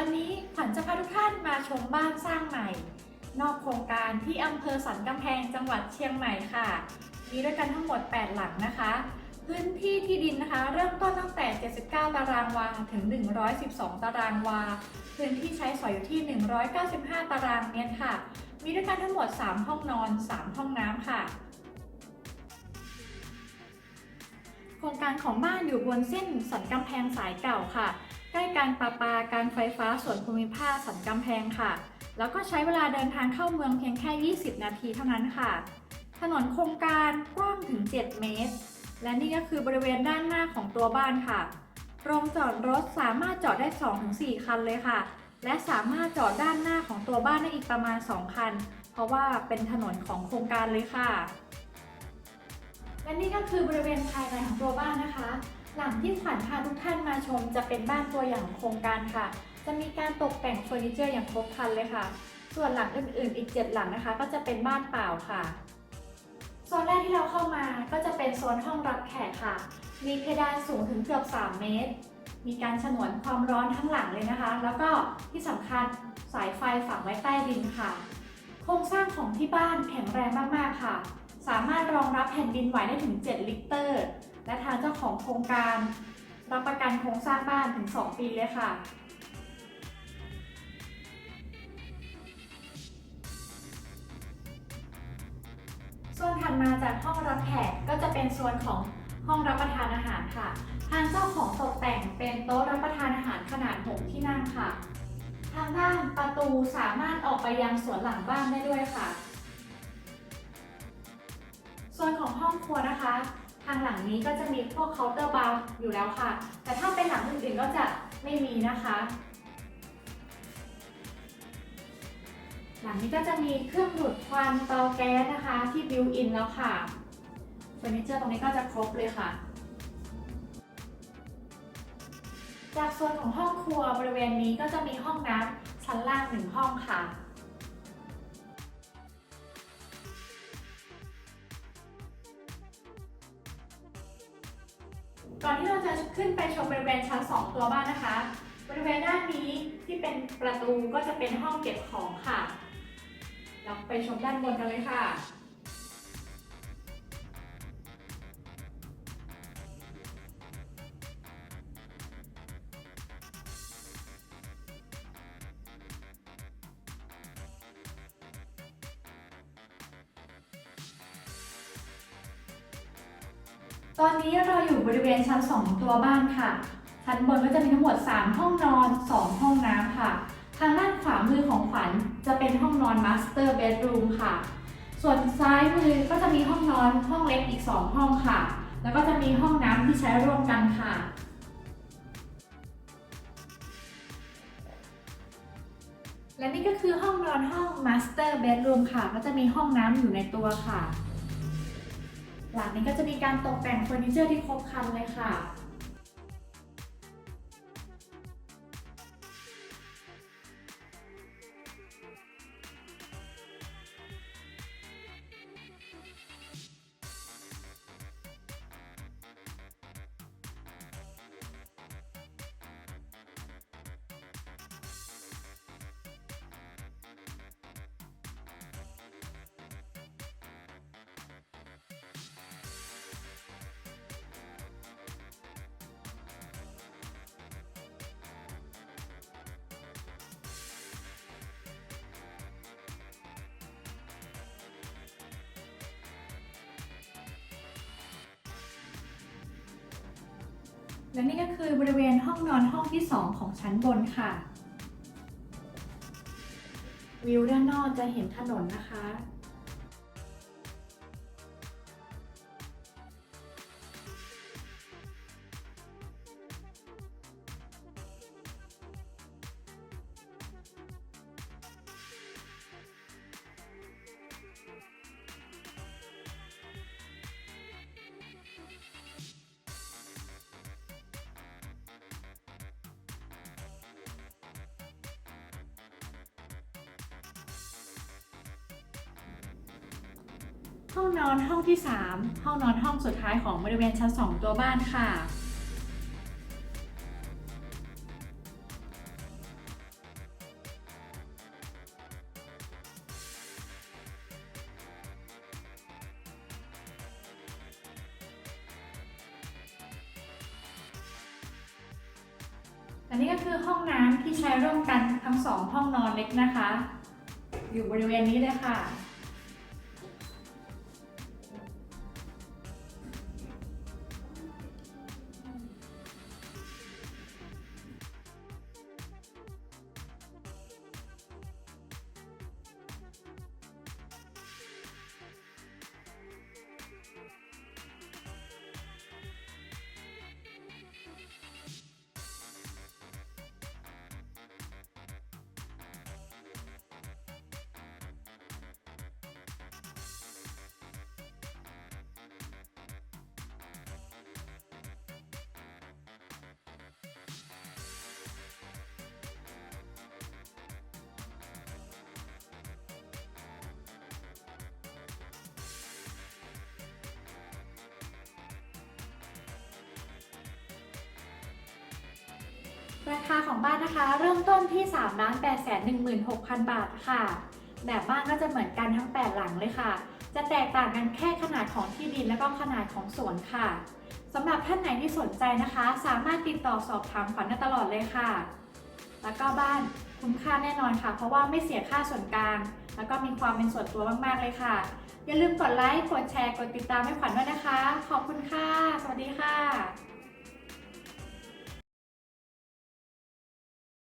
วันนี้ขวัญจะพาทุกท่านมาชมบ้านสร้างใหม่ นอกโครงการที่อำเภอสันกำแพงจังหวัดเชียงใหม่ค่ะ มีด้วยกันทั้งหมด 8 หลังนะคะ พื้นที่ที่ดินนะคะ เริ่มต้นตั้งแต่ 79 ตารางวาถึง 112 ตารางวา พื้นที่ใช้สอยอยู่ที่ 195 ตารางเมตรค่ะ มีด้วยกันทั้งหมด 3 ห้องนอน 3 ห้องน้ำค่ะโครงการของบ้านอยู่บนเส้นสันกำแพงสายเก่าค่ะ ใกล้การประปาการไฟฟ้าส่วนภูมิภาคสันกำแพงค่ะ แล้วก็ใช้เวลาเดินทางเข้าเมืองเพียงแค่ 20 นาทีเท่านั้นค่ะ ถนนโครงการกว้างถึง 7 เมตร และนี่ก็คือบริเวณด้านหน้าของตัวบ้านค่ะ โรงจอดรถสามารถจอดได้ 2-4 คันเลยค่ะ และสามารถจอดด้านหน้าของตัวบ้านได้อีกประมาณ 2 คัน เพราะว่าเป็นถนนของโครงการเลยค่ะและนี่ก็คือบริเวณภายในของตัวบ้านนะคะ หลังที่ขวัญพาทุกท่านมาชมจะเป็นบ้านตัวอย่างของโครงการค่ะ จะมีการตกแต่งเฟอร์นิเจอร์อย่างครบครันเลยค่ะ ส่วนหลังอื่นๆ อีก 7 หลังนะคะ ก็จะเป็นบ้านเปล่าค่ะโซนแรกที่เราเข้ามาก็จะเป็นโซนห้องรับแขกค่ะ มีเพดานสูงถึงเกือบ 3 เมตร มีการฉนวนความร้อนทั้งหลังเลยนะคะ แล้วก็ที่สำคัญสายไฟฝังไว้ใต้ดินค่ะ โครงสร้างของที่บ้านแข็งแรงมากๆค่ะ สามารถรองรับแผ่นดินไหวได้ถึง 7 ลิตร และทางเจ้าของโครงการ รับประกันโครงสร้างบ้านถึง 2 ปีเลยค่ะ ส่วนถัดมาจากห้องรับแขกก็จะเป็นส่วนของห้องรับประทานอาหารค่ะ ทางเจ้าของตกแต่งเป็นโต๊ะรับประทานอาหารขนาด 6 ที่นั่งค่ะ ทางด้านประตูสามารถออกไปยังสวนหลังบ้านได้ด้วยค่ะ ส่วนของห้องครัวนะคะ ทางหลังนี้ก็จะมีพวกเคาน์เตอร์บาร์อยู่แล้วค่ะ แต่ถ้าเป็นหลังอื่นๆก็จะไม่มีนะคะ หลังนี้ก็จะมีเครื่องดูดควันเตาแก๊สนะคะที่บิวอินแล้วค่ะเฟอร์นิเจอร์ตรงนี้ก็จะครบเลยค่ะ จากส่วนของห้องครัวบริเวณนี้ก็จะมีห้องน้ำชั้นล่างหนึ่งห้องค่ะ ก่อนที่เราจะขึ้นไปชมบริเวณชั้น 2 ตัวบ้านนะคะ บริเวณด้านนี้ที่เป็นประตูก็จะเป็นห้องเก็บของค่ะ เราไปชมด้านบนกันเลยค่ะ ตอนนี้เราอยู่บริเวณชั้น 2 ตัวบ้านค่ะ ชั้นบนก็จะมีทั้งหมด 3 ห้องนอน 2 ห้องน้ำค่ะ ทางด้านขวามือของขวัญจะเป็นห้องนอนมาสเตอร์เบดรูมค่ะ ส่วนซ้ายมือก็จะมีห้องนอนห้องเล็กอีก 2 ห้องค่ะ แล้วก็จะมีห้องน้ำที่ใช้ร่วมกันค่ะและนี่ก็คือห้องนอนห้อง Master Bedroom ค่ะ ก็จะมีห้องน้ำอยู่ในตัวค่ะ หลังนี้ก็จะมีการตกแต่งเฟอร์นิเจอร์ที่ครบครันเลยค่ะ และนี่ก็คือบริเวณห้องนอนห้องที่ 2 ของชั้นบนค่ะ วิวด้านนอกจะเห็นถนนนะคะ ห้องนอนห้องที่ 3 ห้องนอนห้องสุดท้ายของบริเวณชั้น 2 ตัวบ้านค่ะและนี่ก็คือห้องน้ำที่ใช้ร่วมกันทั้งสองห้องนอนเล็กนะคะ อยู่บริเวณนี้เลยค่ะ ราคาของบ้านนะคะ เริ่มต้นที่3ล้าน8แสน16,000 บาทค่ะ แบบบ้านก็จะเหมือนกันทั้ง 8 หลังเลยค่ะ จะแตกต่างกันแค่ขนาดของที่ดินและก็ขนาดของสวนค่ะสำหรับท่านไหนที่สนใจนะคะ สามารถติดต่อสอบถามขวัญได้ตลอดเลยค่ะ แล้วก็บ้านคุ้มค่าแน่นอนค่ะ เพราะว่าไม่เสียค่าส่วนกลาง แล้วก็มีความเป็นส่วนตัวมากๆเลยค่ะ อย่าลืมกดไลค์ กดแชร์ กดติดตามให้ขวัญด้วยนะคะ ขอบคุณค่ะ สวัสดีค่ะ